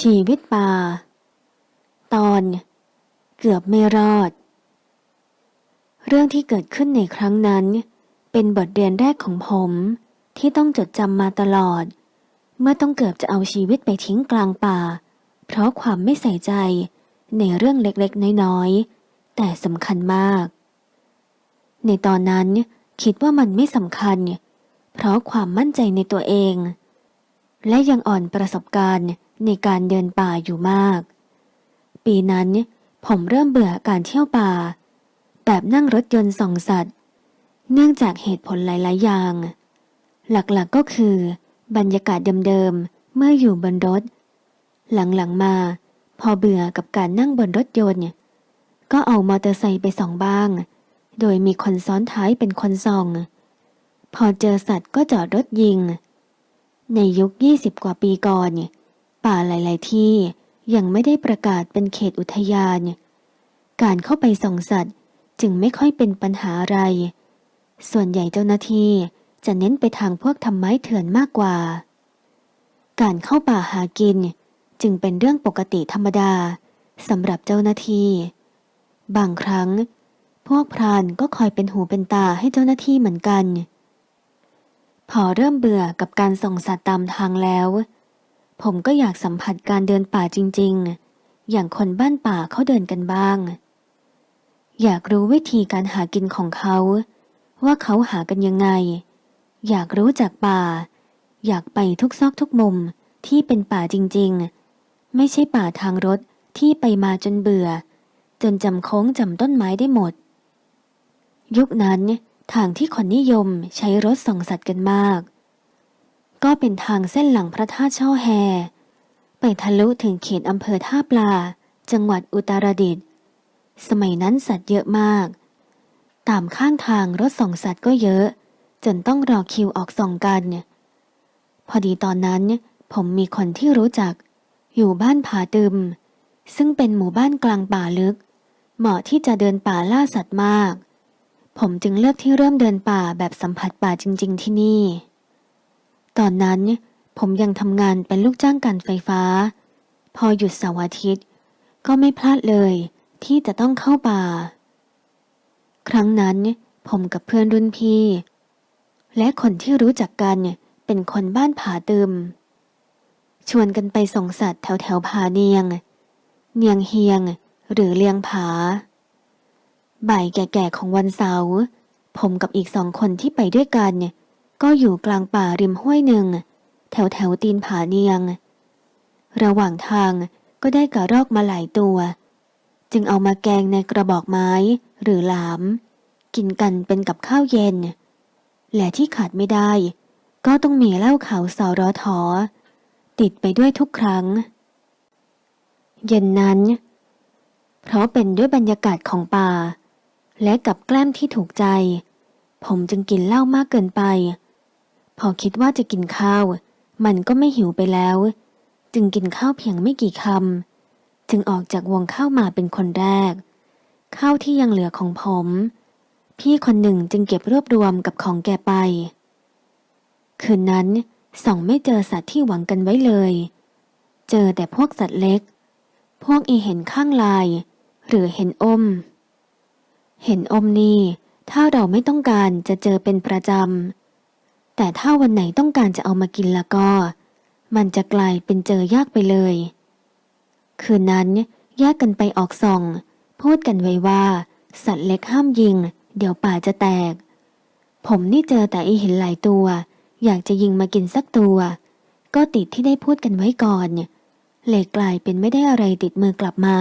ชีวิตป่า ตอน เกือบไม่รอด เรื่องที่เกิดขึ้นในครั้งนั้น เป็นบทเรียนแรกของผมที่ต้องจดจำมาตลอด เมื่อต้องเกือบจะเอาชีวิตไปทิ้งกลางป่า เพราะความไม่ใส่ใจในเรื่องเล็กๆ น้อยๆ แต่สำคัญมาก ในตอนนั้นคิดว่ามันไม่สำคัญ เพราะความมั่นใจในตัวเอง และยังอ่อนประสบการณ์ ในการเดินป่าอยู่มาก ปีนั้นผมเริ่มเบื่อการเที่ยวป่า แบบนั่งรถยนต์ส่องสัตว์ เนื่องจากเหตุผลหลาย ๆ อย่าง หลักๆก็คือบรรยากาศเดิม ๆ เมื่ออยู่บนรถ หลัง ๆ มาพอเบื่อกับการนั่งบนรถยนต์ ก็เอามอเตอร์ไซค์ไปส่องบ้าง โดยมีคนซ้อนท้ายเป็นคนส่อง พอเจอสัตว์ก็จอดรถยิง ในยุค 20 กว่าปีก่อน ป่าหลาย ๆ ที่ยังไม่ได้ประกาศเป็นเขตอุทยาน การเข้าไปส่องสัตว์จึงไม่ค่อยเป็นปัญหาอะไร ส่วนใหญ่เจ้าหน้าที่จะเน้นไปทางพวกทำไม้เถื่อนมากกว่า การเข้าป่าหากินจึงเป็นเรื่องปกติธรรมดาสำหรับเจ้าหน้าที่ บางครั้ง พวกพรานก็คอยเป็นหูเป็นตาให้เจ้าหน้าที่เหมือนกัน พอเริ่มเบื่อกับการส่องสัตว์ตามทางแล้ว ผมก็อยากสัมผัสการเดินป่าจริง ๆ อย่างคนบ้านป่าเขาเดินกันบ้าง อยากรู้วิธีการหากินของเขา ว่าเขาหากันยังไง อยากรู้จากป่า อยากไปทุกซอกทุกมุมที่เป็นป่าจริง ๆ ไม่ใช่ป่าทางรถที่ไปมาจนเบื่อ จนจำโค้งจำต้นไม้ได้หมด ยุคนั้นทางที่คนนิยมใช้รถส่องสัตว์กันมาก ก็เป็นทางเส้นหลังพระธาตุช่อแฮ ไปทะลุถึงเขตอำเภอท่าปลา จังหวัดอุตรดิตถ์สมัยนั้นสัตว์เยอะมาก ตามข้างทางรถส่องสัตว์ก็เยอะ จนต้องรอคิวออกส่องกัน พอดีตอนนั้นผมมีคนที่รู้จัก อยู่บ้านผาตึม ซึ่งเป็นหมู่บ้านกลางป่าลึก เหมาะที่จะเดินป่าล่าสัตว์มาก ผมจึงเลือกที่เริ่มเดินป่าแบบสัมผัสป่าจริง ๆ ที่นี่ ตอนนั้นผมยังทำงานเป็นลูกจ้างการไฟฟ้า พอหยุดเสาร์อาทิตย์ ก็ไม่พลาดเลยที่จะต้องเข้าป่า ครั้งนั้นผมกับเพื่อนรุ่นพี่ และคนที่รู้จักกันเป็นคนบ้านผาตึม ชวนกันไปส่องสัตว์แถวแถวผาเนียง เนียงเฮียงหรือเลียงผา บ่ายแก่ๆของวันเสาร์ผมกับอีกสองคนที่ไปด้วยกัน ก็อยู่กลางป่าริมห้วยหนึ่ง แถวแถวตีนผาเนียง ระหว่างทางก็ได้กระรอกมาหลายตัว จึงเอามาแกงในกระบอกไม้หรือหลาม กินกันเป็นกับข้าวเย็น และที่ขาดไม่ได้ ก็ต้องมีเหล้าขาวสอรอทอติดไปด้วยทุกครั้ง เย็นนั้น เพราะเป็นด้วยบรรยากาศของป่า และกับแกล้มที่ถูกใจผมจึงกินเหล้ามากเกินไป พอคิดว่าจะกินข้าว มันก็ไม่หิวไปแล้ว จึงกินข้าวเพียงไม่กี่คำ จึงออกจากวงข้าวมาเป็นคนแรก ข้าวที่ยังเหลือของผม พี่คนหนึ่งจึงเก็บรวบรวมกับของแกไป คืนนั้นส่องไม่เจอสัตว์ที่หวังกันไว้เลย เจอแต่พวกสัตว์เล็ก พวกอีเห็นข้างลาย หรือเห็นอม เห็นอมนี่ถ้าเราไม่ต้องการจะเจอเป็นประจำ แต่ถ้าวันไหนต้องการจะเอามากินล้วก็ มันจะกลายเป็นเจอยากไปเลย คืนนั้นแยกกันไปออกส่อง พูดกันไว้ว่า สัตว์เล็กห้ามยิง เดี๋ยวป่าจะแตก ผมนี่เจอแต่อีเห็นหลายตัว อยากจะยิงมากินสักตัว ก็ติดที่ได้พูดกันไว้ก่อนเลยกลายเป็นไม่ได้อะไรติดมือกลับมา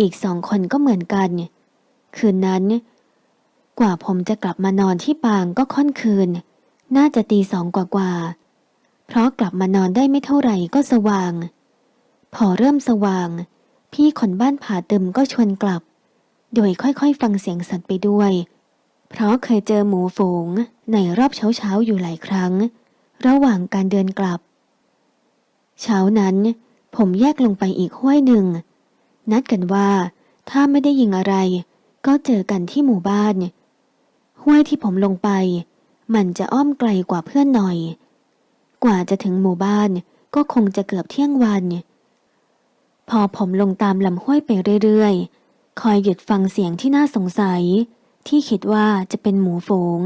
อีกสองคนก็เหมือนกัน คืนนั้น กว่าผมจะกลับมานอนที่ปางก็ค่อนคืน น่าจะตีสองกว่ากว่าๆ เพราะกลับมานอนได้ไม่เท่าไหร่ก็สว่าง พอเริ่มสว่าง พี่คนบ้านผาตึมก็ชวนกลับ โดยค่อยๆฟังเสียงสัตว์ไปด้วย เพราะเคยเจอหมูฝูงในรอบเช้าๆอยู่หลายครั้ง ระหว่างการเดินกลับ เช้านั้น ผมแยกลงไปอีกห้วยหนึ่ง นัดกันว่าถ้าไม่ได้ยิงอะไร ก็เจอกันที่หมู่บ้าน ห้วยที่ผมลงไป มันจะอ้อมไกลกว่าเพื่อนหน่อย กว่าจะถึงหมู่บ้านก็คงจะเกือบเที่ยงวัน พอผมลงตามลำห้วยไปเรื่อยๆ คอยหยุดฟังเสียงที่น่าสงสัย ที่คิดว่าจะเป็นหมูฝูง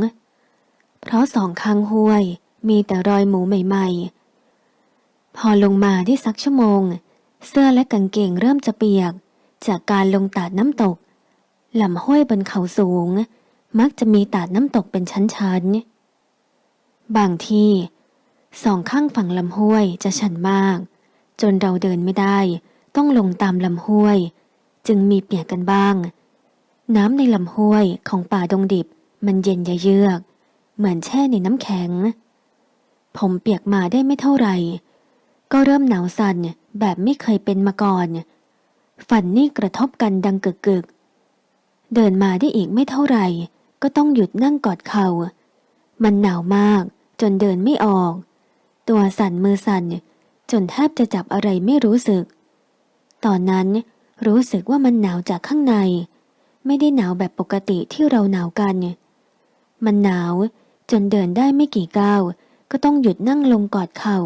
เพราะสองข้างห้วยมีแต่รอยหมูใหม่ๆ พอลงมาได้สักชั่วโมง เสื้อและกางเกงเริ่มจะเปียก จากการลงตาดน้ำตกลำห้วยบนเขาสูง มักจะมีตาดน้ำตกเป็นชั้นๆ บางที่สองข้างฝั่งลำห้วยจะชันมาก จนเราเดินไม่ได้ ต้องลงตามลำห้วย จึงมีเปียกกันบ้าง น้ำในลำห้วยของป่าดงดิบมันเย็นยะเยือก เหมือนแช่ในน้ำแข็ง ผมเปียกมาได้ไม่เท่าไหร่ ก็เริ่มหนาวสั่นแบบไม่เคยเป็นมาก่อน ฝันนี่กระทบกันดังกึกกึกเดินมาได้อีกไม่เท่าไหร่ ก็ต้องหยุดนั่งกอดเขา่ามันหนาวมาก จนเดินไม่ออก ตัวสั่นมือสั่น จนแทบจะจับอะไรไม่รู้สึก ตอนนั้นรู้สึกว่ามันหนาวจากข้างใน ไม่ได้หนาวแบบปกติที่เราหนาวกัน มันหนาวจนเดินได้ไม่กี่ก้าวก็ต้องหยุดนั่งลงกอดเขา่า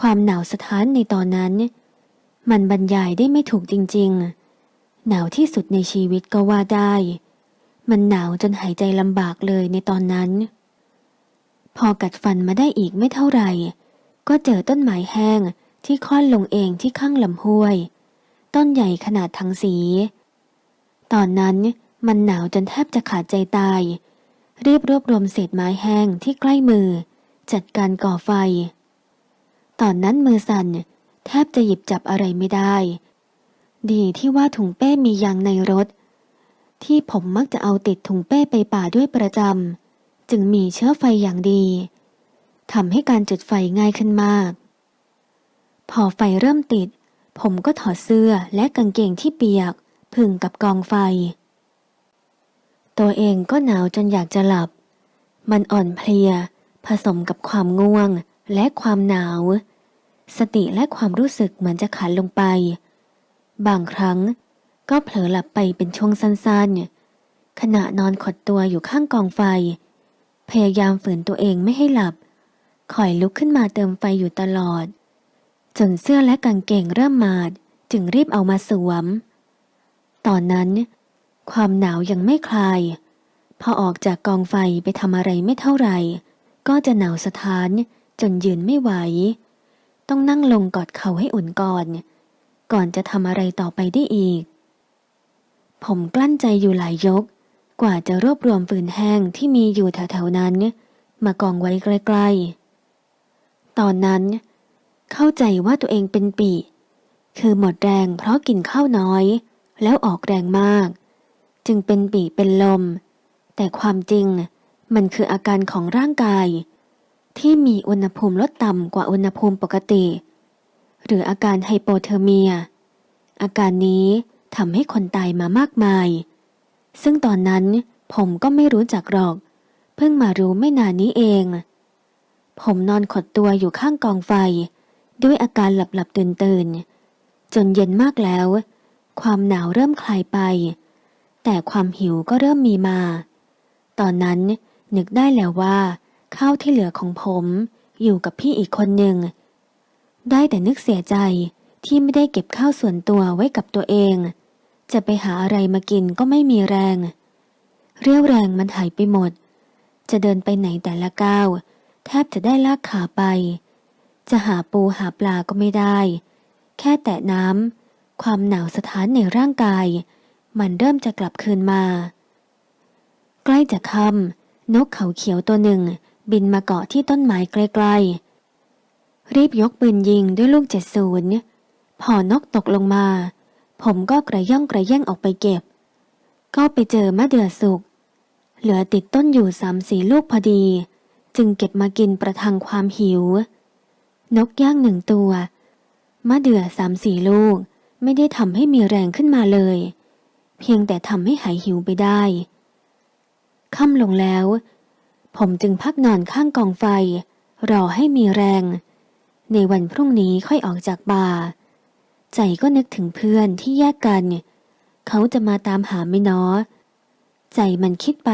ความหนาวสถานในตอนนั้น มันบรรยายได้ไม่ถูกจริง ๆ หนาวที่สุดในชีวิตก็ว่าได้ มันหนาวจนหายใจลำบากเลยในตอนนั้น พอกัดฟันมาได้อีกไม่เท่าไหร่ ก็เจอต้นไม้แห้งที่ค่อนลงเองที่ข้างลำห้วย ต้นใหญ่ขนาดทั้งสี ตอนนั้นมันหนาวจนแทบจะขาดใจตาย รีบรวบรวมเศษไม้แห้งที่ใกล้มือ จัดการก่อไฟ ตอนนั้นมือสั่นแทบจะหยิบจับอะไรไม่ได้ ดีที่ว่าถุงเป้มียางในรถ ที่ผมมักจะเอาติดถุงเป้ไปป่าด้วยประจำ จึงมีเชื้อไฟอย่างดีทำให้การจุดไฟง่ายขึ้นมาก พอไฟเริ่มติด ผมก็ถอดเสื้อและกางเกงที่เปียก พึ่งกับกองไฟ ตัวเองก็หนาวจนอยากจะหลับ มันอ่อนเพลีย ผสมกับความง่วงและความหนาว สติและความรู้สึกเหมือนจะขาดลงไป บางครั้งก็เผลอหลับไปเป็นช่วงสั้นๆขณะนอนขดตัวอยู่ข้างกองไฟ ยายามฝืนตัวเองไม่ให้หลับคอยลุกขึ้นมาเติมไฟอยู่ตลอด จนเสื้อและกางเกงเริ่มมาด จึงรีบเอามาสวม ตอนนั้น ความหนาวยังไม่คลาย พอออกจากกองไฟไปทำอะไรไม่เท่าไหร่ ก็จะหนาวสะท้านจนยืนไม่ไหว ต้องนั่งลงกอดเขาให้อุ่นก่อน ก่อนจะทำอะไรต่อไปได้อีก ผมกลั้นใจอยู่หลายยก กว่าจะรวบรวมฟืนแห้งที่มีอยู่แถวๆนั้น มากองไว้ใกล้ๆ ตอนนั้น เข้าใจว่าตัวเองเป็นปีคือหมดแรงเพราะกินข้าวน้อย แล้วออกแรงมาก จึงเป็นปีเป็นลม แต่ความจริงมันคืออาการของร่างกาย ที่มีอุณหภูมิลดต่ำกว่าอุณหภูมิปกติ หรืออาการไฮโปเทอร์เมีย อาการนี้ทำให้คนตายมามากมาย ซึ่งตอนนั้นผมก็ไม่รู้จักหรอก เพิ่งมารู้ไม่นานนี้เอง ผมนอนขดตัวอยู่ข้างกองไฟ ด้วยอาการหลับหลับตื่นตื่นๆจนเย็นมากแล้ว ความหนาวเริ่มคลายไป แต่ความหิวก็เริ่มมีมา ตอนนั้นนึกได้แล้วว่า ข้าวที่เหลือของผมอยู่กับพี่อีกคนหนึ่ง ได้แต่นึกเสียใจที่ไม่ได้เก็บข้าวส่วนตัวไว้กับตัวเอง จะไปหาอะไรมากินก็ไม่มีแรง เรี่ยวแรงมันหายไปหมด จะเดินไปไหนแต่ละก้าวแทบจะได้ลากขาไป จะหาปูหาปลาก็ไม่ได้ แค่แตะน้ำความหนาวสถานในร่างกาย มันเริ่มจะกลับคืนมา ใกล้จะค่ำนกเขาเขียวตัวหนึ่ง บินมาเกาะที่ต้นไม้ใกล้ๆรีบยกปืนยิงด้วยลูกเจ็ดศูนย์พอนกตกลงมา ผมก็กระย่องกระแย่งออกไปเก็บ ก็ไปเจอมะเดื่อสุก เหลือติดต้นอยู่สามสี่ลูกพอดี จึงเก็บมากินประทังความหิว นกย่างหนึ่งตัว มะเดื่อสามสี่ลูกไม่ได้ทำให้มีแรงขึ้นมาเลย เพียงแต่ทำให้หายหิวไปได้ ค่ำลงแล้ว ผมจึงพักนอนข้างกองไฟ รอให้มีแรง ในวันพรุ่งนี้ค่อยออกจากบ่า ใจก็นึกถึงเพื่อนที่แยกกัน เขาจะมาตามหาไม่น้อ ใจมันคิดไป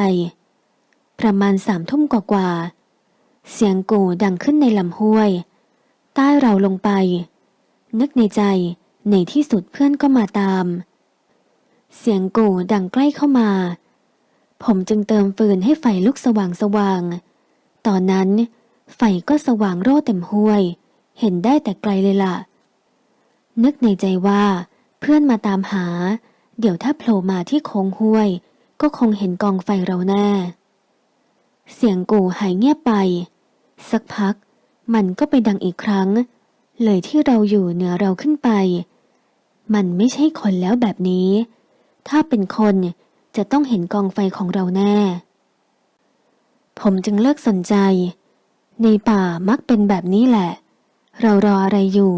ประมาณสามทุ่มกว่าๆเสียงกูดังขึ้นในลำห้วย ใต้เราลงไป นึกในใจในที่สุดเพื่อนก็มาตาม เสียงกู่ดังใกล้เข้ามา ผมจึงเติมฟืนให้ไฟลุกสว่างสว่างๆตอนนั้น ไฟก็สว่างโร่เต็มห้วย เห็นได้แต่ไกลเลยล่ะ นึกในใจว่า เพื่อนมาตามหา เดี๋ยวถ้าโผล่มาที่โค้งห้วย ก็คงเห็นกองไฟเราแน่ เสียงกูหายเงียบไป สักพัก มันก็ไปดังอีกครั้ง เลยที่เราอยู่เหนือเราขึ้นไป มันไม่ใช่คนแล้วแบบนี้ ถ้าเป็นคนจะต้องเห็นกองไฟของเราแน่ ผมจึงเลิกสนใจ ในป่ามักเป็นแบบนี้แหละ เรารออะไรอยู่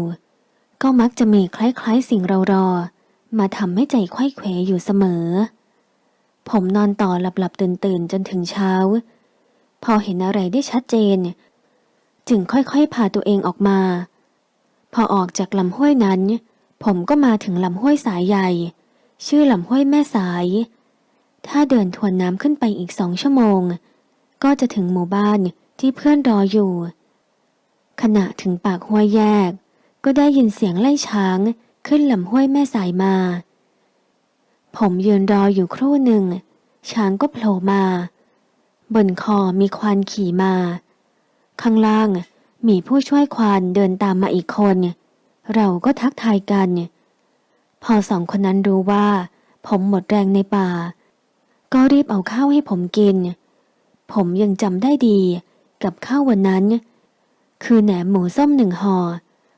ก็มักจะมีคล้ายๆสิ่งเรารอมาทำให้ใจไข้เขวอยู่เสมอ ผมนอนต่อหลับๆตื่นๆจนถึงเช้า พอเห็นอะไรได้ชัดเจน จึงค่อยๆพาตัวเองออกมา พอออกจากลำห้วยนั้น ผมก็มาถึงลำห้วยสายใหญ่ ชื่อลำห้วยแม่สาย ถ้าเดินทวนน้ำขึ้นไปอีกสองชั่วโมง ก็จะถึงหมู่บ้านที่เพื่อนรออยู่ ขณะถึงปากห้วยแยก ก็ได้ยินเสียงไล่ช้างขึ้นลำห้วยแม่สายมา ผมยืนรออยู่ครู่หนึ่ง ช้างก็โผล่มา บนคอมีควานขี่มา ข้างล่างมีผู้ช่วยควานเดินตามมาอีกคน เราก็ทักทายกัน พอสองคนนั้นรู้ว่า ผมหมดแรงในป่า ก็รีบเอาข้าวให้ผมกิน ผมยังจำได้ดีกับข้าววันนั้น คือแหนมหมูส้มหนึ่งห่อ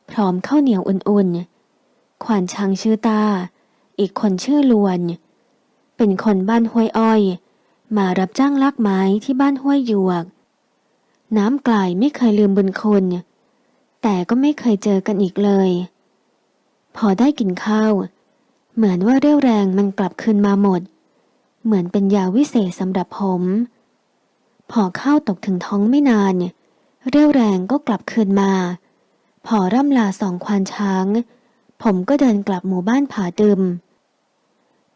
พร้อมข้าวเหนียวอุ่นๆ ขวานช้างชื่อตา อีกคนชื่อลวน เป็นคนบ้านห้วยอ้อย มารับจ้างลากไม้ที่บ้านห้วยหยวก น้ำกลายไม่เคยลืมบุญคุณ แต่ก็ไม่เคยเจอกันอีกเลย พอได้กินข้าว เหมือนว่าเรี่ยวแรงมันกลับคืนมาหมด เหมือนเป็นยาวิเศษสำหรับผม พอข้าวตกถึงท้องไม่นานเรี่ยวแรงก็กลับคืนมา พอร่ำลาสองควานช้าง ผมก็เดินกลับหมู่บ้านผาตึม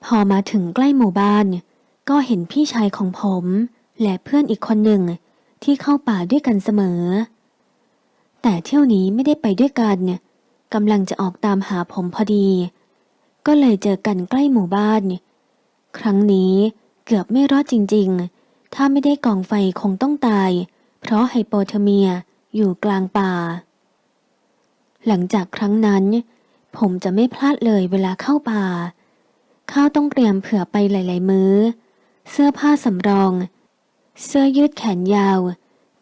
พอมาถึงใกล้หมู่บ้าน ก็เห็นพี่ชายของผม และเพื่อนอีกคนหนึ่งที่เข้าป่าด้วยกันเสมอ แต่เที่ยวนี้ไม่ได้ไปด้วยกันกำลังจะออกตามหาผมพอดี ก็เลยเจอกันใกล้หมู่บ้าน ครั้งนี้เกือบไม่รอดจริง ๆ ถ้าไม่ได้กองไฟคงต้องตาย เพราะไฮโปเทอร์เมียอยู่กลางป่า หลังจากครั้งนั้น ผมจะไม่พลาดเลยเวลาเข้าป่า ข้าวต้องเตรียมเผื่อไปหลาย ๆ มือ้อ เสื้อผ้าสำรอง เสื้อยืดแขนยาว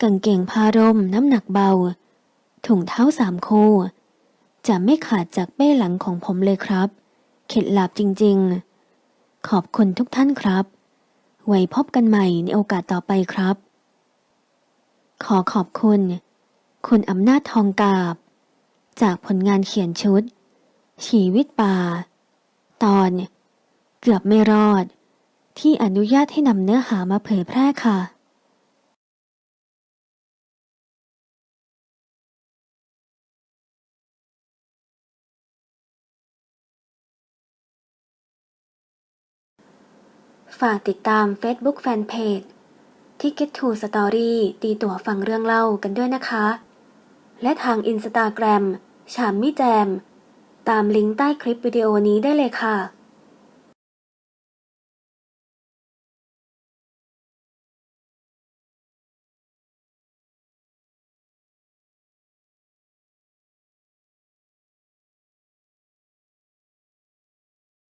กางเกงผ้าร่มน้ำหนักเบา ถุงเท้าสามคู่จะไม่ขาดจากเป้หลังของผมเลยครับ เข็ดหลับจริง ๆ ขอบคุณทุกท่านครับ ไว้พบกันใหม่ในโอกาสต่อไปครับ ขอขอบคุณ คุณอำนาจทองกาบ จากผลงานเขียนชุด ชีวิตป่า ตอน เกือบไม่รอด ที่อนุญาตให้นำเนื้อหามาเผยแพร่ค่ะ ฝากติดตาม Facebook Fanpage Ticket to Story ตีตั๋วฟังเรื่องเล่ากันด้วยนะคะ และทาง Instagram ฉามมิแจม ตามลิงก์ใต้คลิปวิดีโอนี้ได้เลยค่ะ